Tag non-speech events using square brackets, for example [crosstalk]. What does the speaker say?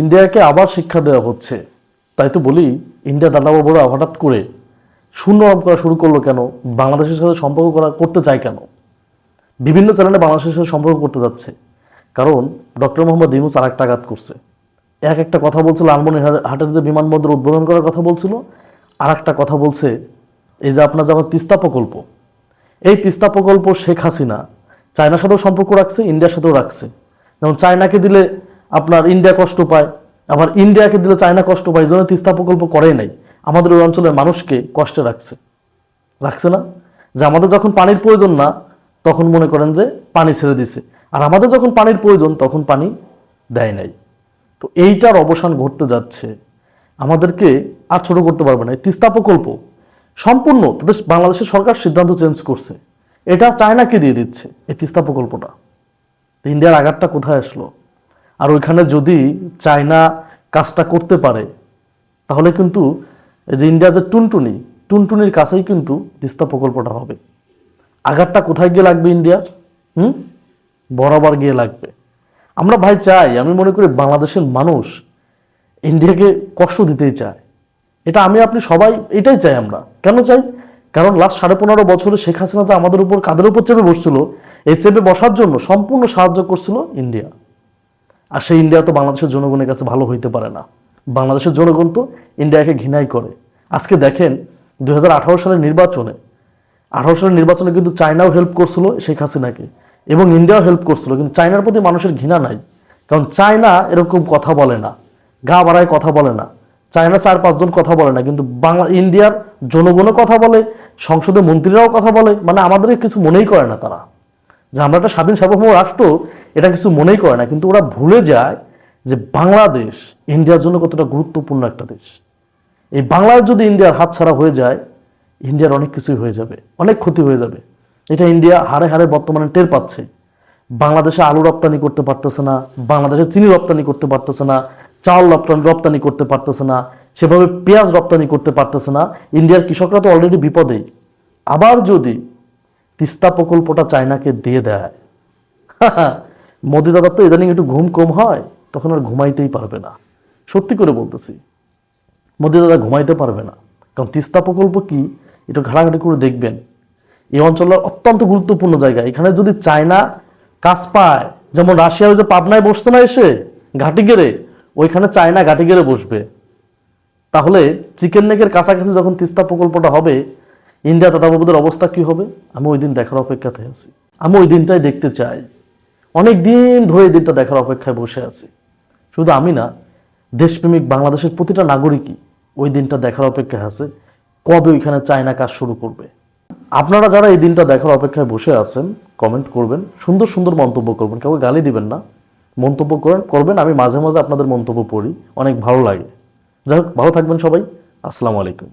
ইন্ডিয়াকে আবার শিক্ষা দেওয়া হচ্ছে। তাই তো বলি, ইন্ডিয়া দাদাবাবুরা হঠাৎ করে শূন্য নাম করা শুরু করল কেন? বাংলাদেশের সাথে সম্পর্ক করা করতে চায় কেন? বিভিন্ন চ্যানেলে বাংলাদেশের সাথে সম্পর্ক করতে যাচ্ছে। কারণ ডক্টর মোহাম্মদ ইউনুস আর একটা আঘাত করছে। এক একটা কথা বলছিল হাটের যে বিমানবন্দর উদ্বোধন করার কথা বলছিল আর একটা কথা বলছে এই যে আপনার যেমন তিস্তা প্রকল্প। এই তিস্তা প্রকল্প শেখ হাসিনা চায়নার সাথেও সম্পর্ক রাখছে, ইন্ডিয়ার সাথেও রাখছে। যেমন চায়নাকে দিলে আপনার ইন্ডিয়া কষ্ট পায়, আবার ইন্ডিয়াকে দিলে চায়না কষ্ট পায় জন্য তিস্তা প্রকল্প করে নাই। আমাদের ওই অঞ্চলের মানুষকে কষ্টে রাখছে। রাখছে না? যে আমাদের যখন পানির প্রয়োজন না, তখন মনে করেন যে পানি ছেড়ে দিছে। আর আমাদের যখন পানির প্রয়োজন, তখন পানি দেয় নাই। তো এইটার অবসান ঘটতে যাচ্ছে। আমাদেরকে আর ছোট করতে পারবে না। তিস্তা প্রকল্প সম্পূর্ণ তাদের বাংলাদেশের সরকার সিদ্ধান্ত চেঞ্জ করছে। এটা চায়নাকে দিয়ে দিচ্ছে, এই তিস্তা প্রকল্পটা। ইন্ডিয়ার আঘাতটা কোথায় আসলো? আর ওইখানে যদি চায়না কাজটা করতে পারে, তাহলে কিন্তু যে ইন্ডিয়া যে টুনটুনি, টুনটুনির কাছেই কিন্তু তিস্তা প্রকল্পটা হবে। আঘাতটা কোথায় গিয়ে লাগবে ইন্ডিয়ার? হুম? বরাবর গিয়ে লাগবে। আমরা ভাই চাই, আমি মনে করি বাংলাদেশের মানুষ ইন্ডিয়াকে কষ্ট দিতেই চায়। এটা আমি, আপনি সবাই, এটাই চাই আমরা। কেন চাই? কারণ লাস্ট সাড়ে পনেরো বছরে শেখ হাসিনা যে আমাদের উপর, কাদের উপর চেপে বসছিল, এই চেপে বসার জন্য সম্পূর্ণ সাহায্য করছিল ইন্ডিয়া। আর সেই ইন্ডিয়া তো বাংলাদেশের জনগণের কাছে ভালো হইতে পারে না। বাংলাদেশের জনগণ তো ইন্ডিয়াকে ঘৃণাই করে। আজকে দেখেন দু হাজার আঠারো সালের নির্বাচনে, আঠারো সালের নির্বাচনে কিন্তু চায়নাও হেল্প করছিল শেখ হাসিনাকে এবং ইন্ডিয়াও হেল্প করছিল, কিন্তু চায়নার প্রতি মানুষের ঘৃণা নাই। কারণ চায়না এরকম কথা বলে না, গা বাড়ায় কথা বলে না। চায়না চার পাঁচজন কথা বলে না, কিন্তু বাংলা, ইন্ডিয়ার জনগণও কথা বলে সংসদে মন্ত্রীরাও কথা বলে মানে আমাদের কিছু মনেই করে না তারা। যে আমরা একটা স্বাধীন সার্বভৌম রাষ্ট্র, এটা কিছু মনেই করে না। কিন্তু ওরা ভুলে যায় যে বাংলাদেশ ইন্ডিয়ার জন্য কতটা গুরুত্বপূর্ণ একটা দেশ। এই বাংলাদেশ যদি ইন্ডিয়ার হাতছাড়া হয়ে যায়, ইন্ডিয়ার অনেক কিছুই হয়ে যাবে, অনেক ক্ষতি হয়ে যাবে। এটা ইন্ডিয়া হারে হারে বর্তমানে টের পাচ্ছে। বাংলাদেশে আলু রপ্তানি করতে পারতেছে না, বাংলাদেশে চিনি রপ্তানি করতে পারতেছে না, চাল রপ্তানি রপ্তানি করতে পারতেছে না, সেভাবে পেঁয়াজ রপ্তানি করতে পারতেছে না। ইন্ডিয়ার কৃষকরা তো অলরেডি বিপদেই আবার যদি তিস্তা প্রকল্পটা চায়নাকে দিয়ে দেয়। [laughs] মোদি দাদার তো ইদানিং একটু ঘুম কম হয়, তখন আর ঘুমাইতেই পারবে না। সত্যি করে বলতেছি, মোদি দাদা ঘুমাইতে পারবে না। কারণ তিস্তা প্রকল্প কি একটু ঘাটাঘাটি করে দেখবেন। এই অঞ্চলের অত্যন্ত গুরুত্বপূর্ণ জায়গা। এখানে যদি চায়না কাজ পায়, যেমন রাশিয়া ওই যে পাবনায় বসছে না এসে ঘাটি গেড়ে ওইখানে চায়না ঘাটি গেড়ে বসবে। তাহলে চিকেন নেকের কাছাকাছি যখন তিস্তা প্রকল্পটা হবে ইন্ডিয়া দাদাবাবুদের অবস্থা কি হবে? আমি ওই দিন দেখার অপেক্ষাতে আছি। আমি ওই দিনটাই দেখতে চাই। অনেক দিন ধরে এই দিনটা দেখার অপেক্ষায় বসে আছি। শুধু আমি না, দেশপ্রেমিক বাংলাদেশের প্রতিটা নাগরিকই ওই দিনটা দেখার অপেক্ষায় আছে। কবে ওইখানে চায়না কাজ শুরু করবে? আপনারা যারা এই দিনটা দেখার অপেক্ষায় বসে আছেন কমেন্ট করবেন। সুন্দর সুন্দর মন্তব্য করবেন। কাউকে গালি দিবেন না। মন্তব্য করেন, করবেন। আমি মাঝে মাঝে আপনাদের মন্তব্য পড়ি। অনেক ভালো লাগে। যাই হোক, ভালো থাকবেন সবাই। আসসালামু আলাইকুম।